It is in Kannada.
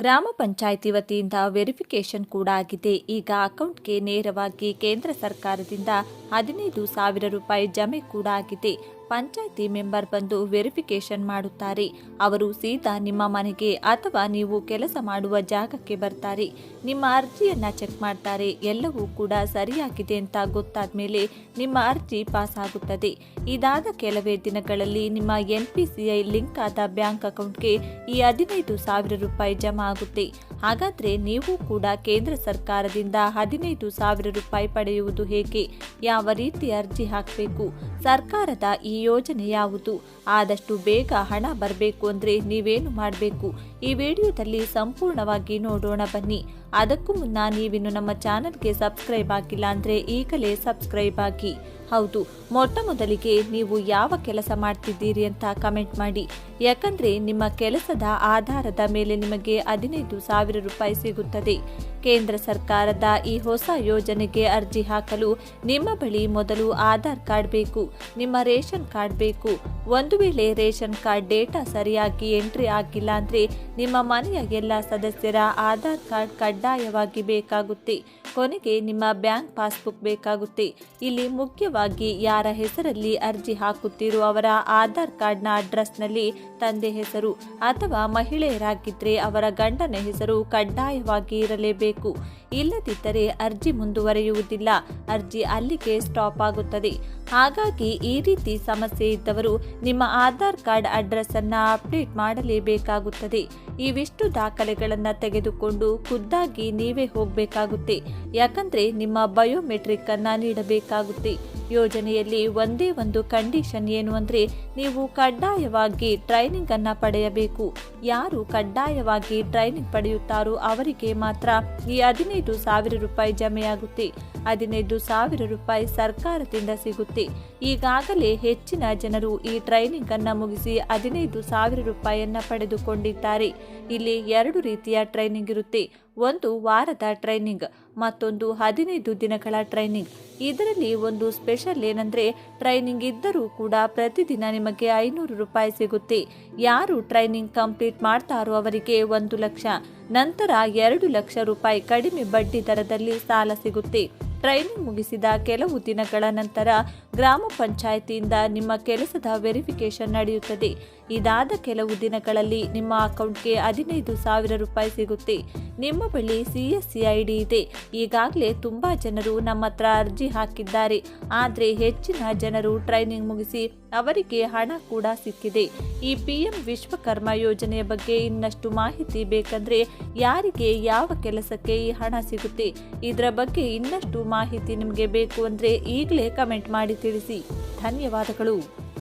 ಗ್ರಾಮ ಪಂಚಾಯಿತಿ ವತಿಯಿಂದ ವೆರಿಫಿಕೇಶನ್ ಕೂಡ ಆಗಿದೆ. ಈಗ ಅಕೌಂಟ್ಗೆ ನೇರವಾಗಿ ಕೇಂದ್ರ ಸರ್ಕಾರದಿಂದ ಹದಿನೈದು ಸಾವಿರ ರೂಪಾಯಿ ಜಮೆ ಕೂಡ ಆಗಿದೆ. ಪಂಚಾಯಿತಿ ಮೆಂಬರ್ ಬಂದು ವೆರಿಫಿಕೇಶನ್ ಮಾಡುತ್ತಾರೆ. ಅವರು ಸೀದಾ ನಿಮ್ಮ ಮನೆಗೆ ಅಥವಾ ನೀವು ಕೆಲಸ ಮಾಡುವ ಜಾಗಕ್ಕೆ ಬರ್ತಾರೆ. ನಿಮ್ಮ ಅರ್ಜಿಯನ್ನು ಚೆಕ್ ಮಾಡ್ತಾರೆ. ಎಲ್ಲವೂ ಕೂಡ ಸರಿಯಾಗಿದೆ ಅಂತ ಗೊತ್ತಾದ ಮೇಲೆ ನಿಮ್ಮ ಅರ್ಜಿ ಪಾಸ್ ಆಗುತ್ತದೆ. ಇದಾದ ಕೆಲವೇ ದಿನಗಳಲ್ಲಿ ನಿಮ್ಮ N P C I link ಆದ ಬ್ಯಾಂಕ್ ಅಕೌಂಟ್ಗೆ ಈ ಹದಿನೈದು ಸಾವಿರ ರೂಪಾಯಿ ಜಮಾ ಆಗುತ್ತೆ. ಹಾಗಾದ್ರೆ ನೀವು ಕೂಡ ಕೇಂದ್ರ ಸರ್ಕಾರದಿಂದ ಹದಿನೈದು ಸಾವಿರ ರೂಪಾಯಿ ಪಡೆಯುವುದು ಹೇಗೆ? ಯಾವ ರೀತಿ ಅರ್ಜಿ ಹಾಕಬೇಕು? ಸರ್ಕಾರದ ಈ ಯೋಜನೆ ಯಾವುದು? ಆದಷ್ಟು ಬೇಗ ಹಣ ಬರಬೇಕು ಅಂದ್ರೆ ನೀವೇನು ಮಾಡಬೇಕು? ಈ ವಿಡಿಯೋದಲ್ಲಿ ಸಂಪೂರ್ಣವಾಗಿ ನೋಡೋಣ ಬನ್ನಿ. ಅದಕ್ಕೂ ಮುನ್ನ ನೀವಿನ್ನು ನಮ್ಮ ಚಾನಲ್ಗೆ ಸಬ್ಸ್ಕ್ರೈಬ್ ಆಗಿಲ್ಲ ಅಂದ್ರೆ ಈಗಲೇ ಸಬ್ಸ್ಕ್ರೈಬ್ ಆಗಿ. ಹೌದು, ಮೊಟ್ಟ ಮೊದಲಿಗೆ ನೀವು ಯಾವ ಕೆಲಸ ಮಾಡ್ತಿದ್ದೀರಿ ಅಂತ ಕಮೆಂಟ್ ಮಾಡಿ. ಯಾಕಂದ್ರೆ ನಿಮ್ಮ ಕೆಲಸದ ಆಧಾರದ ಮೇಲೆ ನಿಮಗೆ ಹದಿನೈದು ಸಾವಿರ ರೂಪಾಯಿ ಸಿಗುತ್ತದೆ. ಕೇಂದ್ರ ಸರ್ಕಾರದ ಈ ಹೊಸ ಯೋಜನೆಗೆ ಅರ್ಜಿ ಹಾಕಲು ನಿಮ್ಮ ಬಳಿ ಮೊದಲು ಆಧಾರ್ ಕಾರ್ಡ್ ಬೇಕು, ನಿಮ್ಮ ರೇಷನ್ ಕಾರ್ಡ್ ಬೇಕು. ಒಂದು ವೇಳೆ ರೇಷನ್ ಕಾರ್ಡ್ ಡೇಟಾ ಸರಿಯಾಗಿ ಎಂಟ್ರಿ ಆಗಿಲ್ಲ ಅಂದ್ರೆ ನಿಮ್ಮ ಮನೆಯ ಎಲ್ಲ ಸದಸ್ಯರ ಆಧಾರ್ ಕಾರ್ಡ್ ಕಡ್ಡಾಯವಾಗಿ ಬೇಕಾಗುತ್ತೆ. ಕೊನೆಗೆ ನಿಮ್ಮ ಬ್ಯಾಂಕ್ ಪಾಸ್ಬುಕ್ ಬೇಕಾಗುತ್ತೆ. ಇಲ್ಲಿ ಮುಖ್ಯವಾಗಿ ಯಾರ ಹೆಸರಲ್ಲಿ ಅರ್ಜಿ ಹಾಕುತ್ತೀರೋ ಅವರ ಆಧಾರ್ ಕಾರ್ಡ್ನ ಅಡ್ರೆಸ್ನಲ್ಲಿ ತಂದೆ ಹೆಸರು ಅಥವಾ ಮಹಿಳೆಯರಾಗಿದ್ದರೆ ಅವರ ಗಂಡನ ಹೆಸರು ಕಡ್ಡಾಯವಾಗಿ ಇರಲೇಬೇಕು. ಇಲ್ಲದಿದ್ದರೆ ಅರ್ಜಿ ಮುಂದುವರಿಯುವುದಿಲ್ಲ. ಅರ್ಜಿ ಅಲ್ಲಿಗೆ ಸ್ಟಾಪ್ ಆಗುತ್ತದೆ. ಹಾಗಾಗಿ ಈ ರೀತಿ ಸಮಸ್ಯೆ ಇದ್ದವರು ನಿಮ್ಮ ಆಧಾರ್ ಕಾರ್ಡ್ ಅಡ್ರೆಸ್ ಅನ್ನು ಅಪ್ಡೇಟ್ ಮಾಡಲೇಬೇಕಾಗುತ್ತದೆ. ಇವಿಷ್ಟು ದಾಖಲೆಗಳನ್ನು ತೆಗೆದುಕೊಂಡು ಖುದ್ದಾಗಿ ನೀವೇ ಹೋಗಬೇಕಾಗುತ್ತೆ. ಯಾಕಂದ್ರೆ ನಿಮ್ಮ ಬಯೋಮೆಟ್ರಿಕ್ ಅನ್ನ ನೀಡಬೇಕಾಗುತ್ತೆ. ಯೋಜನೆಯಲ್ಲಿ ಒಂದೇ ಒಂದು ಕಂಡೀಷನ್ ಏನು ಅಂದರೆ ನೀವು ಕಡ್ಡಾಯವಾಗಿ ಟ್ರೈನಿಂಗ್ ಅನ್ನು ಪಡೆಯಬೇಕು. ಯಾರು ಕಡ್ಡಾಯವಾಗಿ ಟ್ರೈನಿಂಗ್ ಪಡೆಯುತ್ತಾರೋ ಅವರಿಗೆ ಮಾತ್ರ ಈ ಹದಿನೈದು ಸಾವಿರ ರೂಪಾಯಿ ಜಮೆಯಾಗುತ್ತೆ. ಹದಿನೈದು ಸಾವಿರ ರೂಪಾಯಿ ಸರ್ಕಾರದಿಂದ ಸಿಗುತ್ತೆ. ಈಗಾಗಲೇ ಹೆಚ್ಚಿನ ಜನರು ಈ ಟ್ರೈನಿಂಗ್ ಅನ್ನು ಮುಗಿಸಿ ಹದಿನೈದು ಸಾವಿರ ರೂಪಾಯಿಯನ್ನ ಪಡೆದುಕೊಂಡಿದ್ದಾರೆ. ಇಲ್ಲಿ ಎರಡು ರೀತಿಯ ಟ್ರೈನಿಂಗ್ ಇರುತ್ತೆ. ಒಂದು ವಾರದ ಟ್ರೈನಿಂಗ್, ಮತ್ತೊಂದು ಹದಿನೈದು ದಿನಗಳ ಟ್ರೈನಿಂಗ್. ಇದರಲ್ಲಿ ಒಂದು ಸ್ಪೆಷಲ್ ಏನಂದ್ರೆ, ಟ್ರೈನಿಂಗ್ ಇದ್ದರೂ ಕೂಡ ಪ್ರತಿದಿನ ನಿಮಗೆ ಐನೂರು ರೂಪಾಯಿ ಸಿಗುತ್ತೆ. ಯಾರು ಟ್ರೈನಿಂಗ್ ಕಂಪ್ಲೀಟ್ ಮಾಡ್ತಾರೋ ಅವರಿಗೆ ಒಂದು ಲಕ್ಷ. ನಂತರ ಎರಡು ಲಕ್ಷ ರೂಪಾಯಿ ಕಡಿಮೆ ಬಡ್ಡಿ ದರದಲ್ಲಿ ಸಾಲ ಸಿಗುತ್ತೆ. ಟ್ರೈನಿಂಗ್ ಮುಗಿಸಿದ ಕೆಲವು ದಿನಗಳ ನಂತರ ಗ್ರಾಮ ಪಂಚಾಯಿತಿಯಿಂದ ನಿಮ್ಮ ಕೆಲಸದ ವೆರಿಫಿಕೇಶನ್ ನಡೆಯುತ್ತದೆ. ಇದಾದ ಕೆಲವು ದಿನಗಳಲ್ಲಿ ನಿಮ್ಮ ಅಕೌಂಟ್ಗೆ ಹದಿನೈದು ಸಾವಿರ ರೂಪಾಯಿ ಸಿಗುತ್ತೆ. ನಿಮ್ಮ ಬಳಿ C S C I D ಇದೆ. ಈಗಾಗಲೇ ತುಂಬ ಜನರು ನಮ್ಮ ಹತ್ರ ಅರ್ಜಿ ಹಾಕಿದ್ದಾರೆ. ಆದರೆ ಹೆಚ್ಚಿನ ಜನರು ಟ್ರೈನಿಂಗ್ ಮುಗಿಸಿ ಅವರಿಗೆ ಹಣ ಕೂಡ ಸಿಕ್ಕಿದೆ. ಈ ಪಿ ಎಂ ವಿಶ್ವಕರ್ಮ ಯೋಜನೆಯ ಬಗ್ಗೆ ಇನ್ನಷ್ಟು ಮಾಹಿತಿ ಬೇಕಂದ್ರೆ ಯಾರಿಗೆ ಯಾವ ಕೆಲಸಕ್ಕೆ ಈ ಹಣ ಸಿಗುತ್ತೆ? ಇದರ ಬಗ್ಗೆ ಇನ್ನಷ್ಟು ಮಾಹಿತಿ ನಿಮಗೆ ಬೇಕು ಅಂದರೆ ಈಗಲೇ ಕಮೆಂಟ್ ಮಾಡಿ ತಿಳಿಸಿ. ಧನ್ಯವಾದಗಳು.